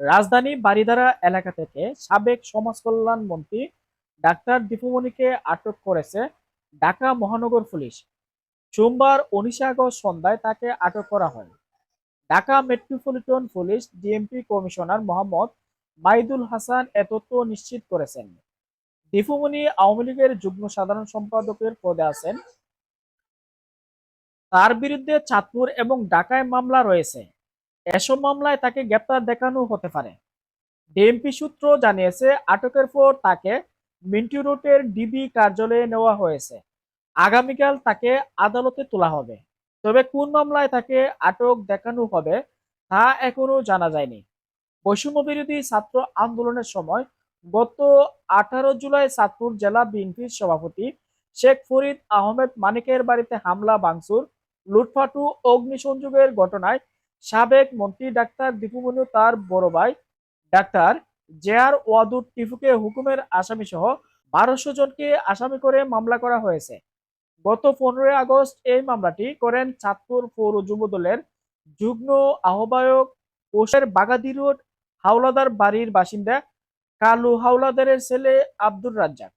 রাজধানী বারিধারা এলাকা থেকে সাবেক সমাজ কল্যাণ মন্ত্রী ডাক্তার দীপুমণিকে আটক করেছে ঢাকা মহানগর পুলিশ। সোমবার উনিশে আগস্ট সন্ধ্যায় তাকে আটক করা হয়। Dhaka metropolitan police DMP commissioner Mohammad Maidul Hasan এ তথ্য নিশ্চিত করেছেন। দীপুমণি আওয়ামী লীগের যুগ্ম সাধারণ সম্পাদকের পদে আছেন। তার বিরুদ্ধে চাঁদপুর এবং ঢাকায় মামলা রয়েছে। এসব মামলায় তাকে গ্রেপ্তার দেখানো হতে পারে। ডিএমপি সূত্র জানিয়েছে, আটকের পর তাকে মিন্টু রোডের ডিবি কার্যালয়ে নেওয়া হয়েছে। আগামীকাল তাকে আদালতে তোলা হবে। তবে কোন মামলায় তাকে আটক দেখানো হবে তা এখনও জানা যায়নি। বৈষম্য বিরোধী ছাত্র আন্দোলনের সময় গত আঠারো জুলাই চাঁদপুর জেলা বিএনপির সভাপতি শেখ ফরিদ আহমেদ মানিকের বাড়িতে হামলা, ভাঙচুর লুটফাটু অগ্নিসংযোগের ঘটনায় সাবেক মন্ত্রী ডাক্তার দীপুমণি ও তার বড় ভাই ডাক্তার জেআর ওয়াদুর টিফুকে হুকুমের আসামি সহ বারোশো জনকে আসামি করে মামলা করা হয়েছে। গত পনেরোই আগস্ট এই মামলাটি করেন চাঁদপুর পৌর যুব দলের যুগ্ম আহ্বায়ক ওসের বাগাদি রোড হাওলাদার বাড়ির বাসিন্দা কালু হাওলাদারের ছেলে আব্দুর রাজ্জাক।